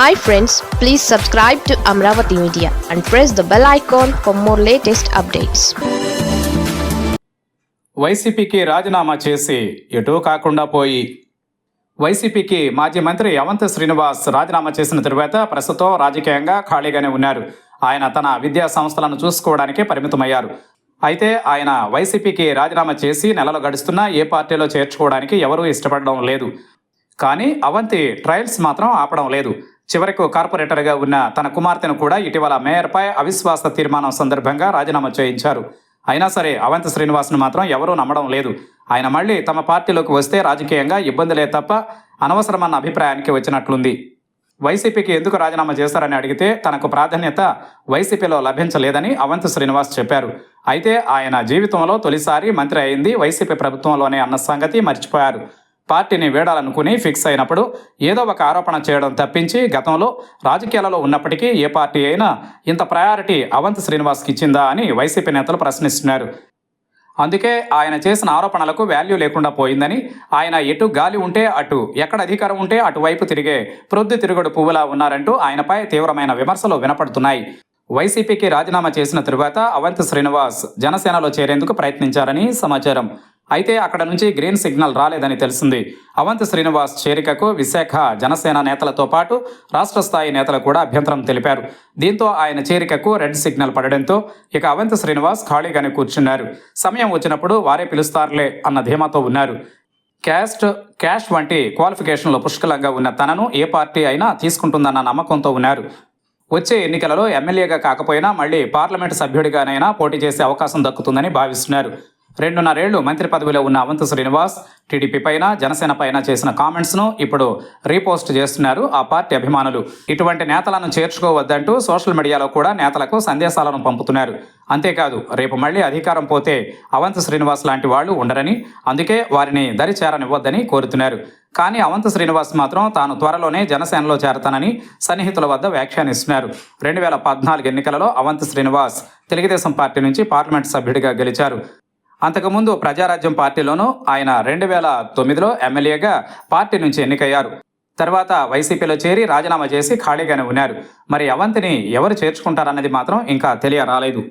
Hi friends please subscribe to Amaravati media and press the bell icon for more latest updates వైసీపీకి రాజీనామా చేసి ఎటూ కాకుండా పోయి. వైసీపీకి మాజీ మంత్రి అవంతి శ్రీనివాస్ రాజీనామా చేసిన తరువాత ప్రస్తుతం రాజకీయంగా ఖాళీగానే ఉన్నారు. ఆయన తన విద్యా సంస్థలను చూసుకోవడానికి పరిమితమయ్యారు. అయితే ఆయన వైసీపీకి రాజీనామా చేసి నెలలు గడుస్తున్నా ఏ పార్టీలో చేర్చుకోవడానికి ఎవరూ ఇష్టపడడం లేదు. కానీ అవంతి ట్రయల్స్ మాత్రం ఆపడం లేదు. చివరకు కార్పొరేటర్గా ఉన్న తన కుమార్తెను కూడా ఇటీవల మేయర్పై అవిశ్వాస తీర్మానం సందర్భంగా రాజీనామా చేయించారు. అయినా సరే అవంత శ్రీనివాస్ను మాత్రం ఎవరూ నమ్మడం లేదు. ఆయన మళ్ళీ తమ పార్టీలోకి వస్తే రాజకీయంగా ఇబ్బందులే తప్ప అనవసరమన్న అభిప్రాయానికి వచ్చినట్లుంది. వైసీపీకి ఎందుకు రాజీనామా చేస్తారని అడిగితే తనకు ప్రాధాన్యత వైసీపీలో లభించలేదని అవంతి శ్రీనివాస్ చెప్పారు. అయితే ఆయన జీవితంలో తొలిసారి మంత్రి అయింది వైసీపీ ప్రభుత్వంలోనే అన్న సంగతి మర్చిపోయారు. పార్టీని వీడాలనుకుని ఫిక్స్ అయినప్పుడు ఏదో ఒక ఆరోపణ చేయడం తప్పించి గతంలో రాజకీయాలలో ఉన్నప్పటికీ ఏ పార్టీ అయినా ఇంత ప్రయారిటీ అవంతి శ్రీనివాస్కి ఇచ్చిందా అని వైసీపీ నేతలు ప్రశ్నిస్తున్నారు. అందుకే ఆయన చేసిన ఆరోపణలకు వాల్యూ లేకుండా పోయిందని ఆయన ఎటు గాలి ఉంటే అటు ఎక్కడ అధికారం ఉంటే అటువైపు తిరిగే ప్రొద్దు తిరుగుడు పువ్వులా ఉన్నారంటూ ఆయనపై తీవ్రమైన విమర్శలు వినపడుతున్నాయి. వైసీపీకి రాజీనామా చేసిన తరువాత అవంతి శ్రీనివాస్ జనసేనలో చేరేందుకు ప్రయత్నించారని సమాచారం. అయితే అక్కడ నుంచి గ్రీన్ సిగ్నల్ రాలేదని తెలిసింది. అవంతి శ్రీనివాస్ చేరికకు విశాఖ జనసేన నేతలతో పాటు రాష్ట్ర స్థాయి నేతలు కూడా అభ్యంతరం తెలిపారు. దీంతో ఆయన చేరికకు రెడ్ సిగ్నల్ పడడంతో ఇక అవంతి శ్రీనివాస్ ఖాళీగానే కూర్చున్నారు. సమయం వచ్చినప్పుడు వారే పిలుస్తారులే అన్న ధీమాతో ఉన్నారు. క్యాస్ట్ క్యాష్ వంటి క్వాలిఫికేషన్లో పుష్కలంగా ఉన్న తనను ఏ పార్టీ అయినా తీసుకుంటుందన్న నమ్మకంతో ఉన్నారు. వచ్చే ఎన్నికలలో ఎమ్మెల్యేగా కాకపోయినా మళ్ళీ పార్లమెంటు సభ్యుడిగానైనా పోటీ చేసే అవకాశం దక్కుతుందని భావిస్తున్నారు. రెండున్నరేళ్ళు మంత్రి పదవిలో ఉన్న అవంతి శ్రీనివాస్ టీడీపీ పైన జనసేన పైన చేసిన కామెంట్స్ను ఇప్పుడు రీపోస్ట్ చేస్తున్నారు ఆ పార్టీ అభిమానులు. ఇటువంటి నేతలను చేర్చుకోవద్దంటూ సోషల్ మీడియాలో కూడా నేతలకు సందేశాలను పంపుతున్నారు. అంతేకాదు రేపు మళ్ళీ అధికారం పోతే అవంతి శ్రీనివాస్ లాంటి వాళ్ళు ఉండరని అందుకే వారిని దరి చేరనివ్వద్దని కోరుతున్నారు. కానీ అవంత శ్రీనివాస్ మాత్రం తాను త్వరలోనే జనసేనలో చేరతానని సన్నిహితుల వద్ద వ్యాఖ్యానిస్తున్నారు. రెండు వేల పద్నాలుగు ఎన్నికలలో అవంత శ్రీనివాస్ తెలుగుదేశం పార్టీ నుంచి పార్లమెంట్ సభ్యుడిగా గెలిచారు. అంతకుముందు ప్రజారాజ్యం పార్టీలోనూ ఆయన రెండు వేల తొమ్మిదిలో ఎమ్మెల్యేగా పార్టీ నుంచి ఎన్నికయ్యారు. తర్వాత వైసీపీలో చేరి రాజీనామా చేసి ఖాళీగానే ఉన్నారు. మరి అవంతిని ఎవరు చేర్చుకుంటారన్నది మాత్రం ఇంకా తెలియరాలేదు.